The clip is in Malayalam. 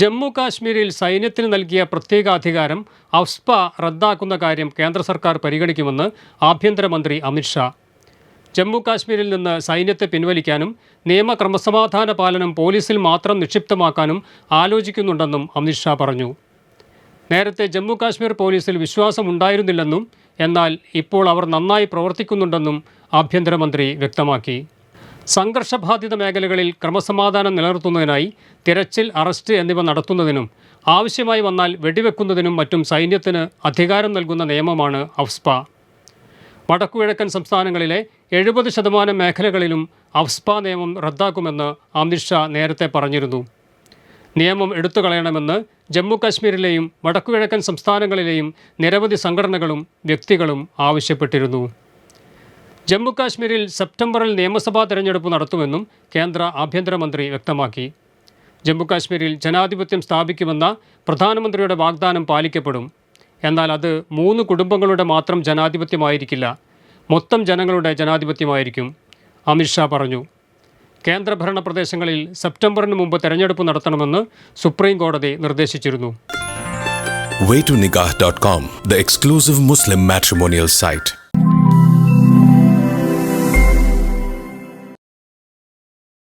ജമ്മു കാശ്മീരിൽ സൈന്യത്തിന് നൽകിയ പ്രത്യേക അധികാരം അഫ്സ്പ റദ്ദാക്കുന്ന കാര്യം കേന്ദ്ര സർക്കാർ പരിഗണിക്കുമെന്ന് ആഭ്യന്തരമന്ത്രി അമിത്ഷാ ജമ്മു കാശ്മീരിൽ നിന്ന് സൈന്യത്തെ പിൻവലിക്കാനും നിയമക്രമസമാധാന പാലനം പോലീസിൽ മാത്രം നിക്ഷിപ്തമാക്കാനും ആലോചിക്കുന്നുണ്ടെന്നും അമിത്ഷാ പറഞ്ഞു. നേരത്തെ ജമ്മു കാശ്മീർ പോലീസിൽ വിശ്വാസമുണ്ടായിരുന്നില്ലെന്നും എന്നാൽ ഇപ്പോൾ അവർ നന്നായി പ്രവർത്തിക്കുന്നുണ്ടെന്നും ആഭ്യന്തരമന്ത്രി വ്യക്തമാക്കി. സംഘർഷബാധിത മേഖലകളിൽ ക്രമസമാധാനം നിലനിർത്തുന്നതിനായി തിരച്ചിൽ അറസ്റ്റ് എന്നിവ നടത്തുന്നതിനും ആവശ്യമായി വന്നാൽ വെടിവെക്കുന്നതിനും മറ്റും സൈന്യത്തിന് അധികാരം നൽകുന്ന നിയമമാണ് അഫ്സ്പ വടക്കുകിഴക്കൻ സംസ്ഥാനങ്ങളിലെ എഴുപത് ശതമാനം മേഖലകളിലും അഫ്സ്പ നിയമം റദ്ദാക്കുമെന്ന് അമിത് ഷാ നേരത്തെ പറഞ്ഞിരുന്നു. നിയമം എടുത്തു കളയണമെന്ന് ജമ്മു കാശ്മീരിലെയും വടക്കുകിഴക്കൻ സംസ്ഥാനങ്ങളിലെയും നിരവധി സംഘടനകളും വ്യക്തികളും ആവശ്യപ്പെട്ടിരുന്നു. ജമ്മു കാശ്മീരിൽ സെപ്റ്റംബറിൽ നിയമസഭാ തെരഞ്ഞെടുപ്പ് നടത്തുമെന്നും കേന്ദ്ര ആഭ്യന്തരമന്ത്രി വ്യക്തമാക്കി. ജമ്മുകാശ്മീരിൽ ജനാധിപത്യം സ്ഥാപിക്കുമെന്ന പ്രധാനമന്ത്രിയുടെ വാഗ്ദാനം പാലിക്കപ്പെടും. എന്നാൽ അത് മൂന്ന് കുടുംബങ്ങളുടെ മാത്രം ജനാധിപത്യമായിരിക്കില്ല. മൊത്തം ജനങ്ങളുടെ ജനാധിപത്യമായിരിക്കും അമിത്ഷാ പറഞ്ഞു. കേന്ദ്രഭരണ പ്രദേശങ്ങളിൽ സെപ്റ്റംബറിന് മുമ്പ് തെരഞ്ഞെടുപ്പ് നടത്തണമെന്ന് സുപ്രീം കോടതി നിർദ്ദേശിച്ചിരുന്നു. Waytonikah.com, the exclusive Muslim matrimonial site.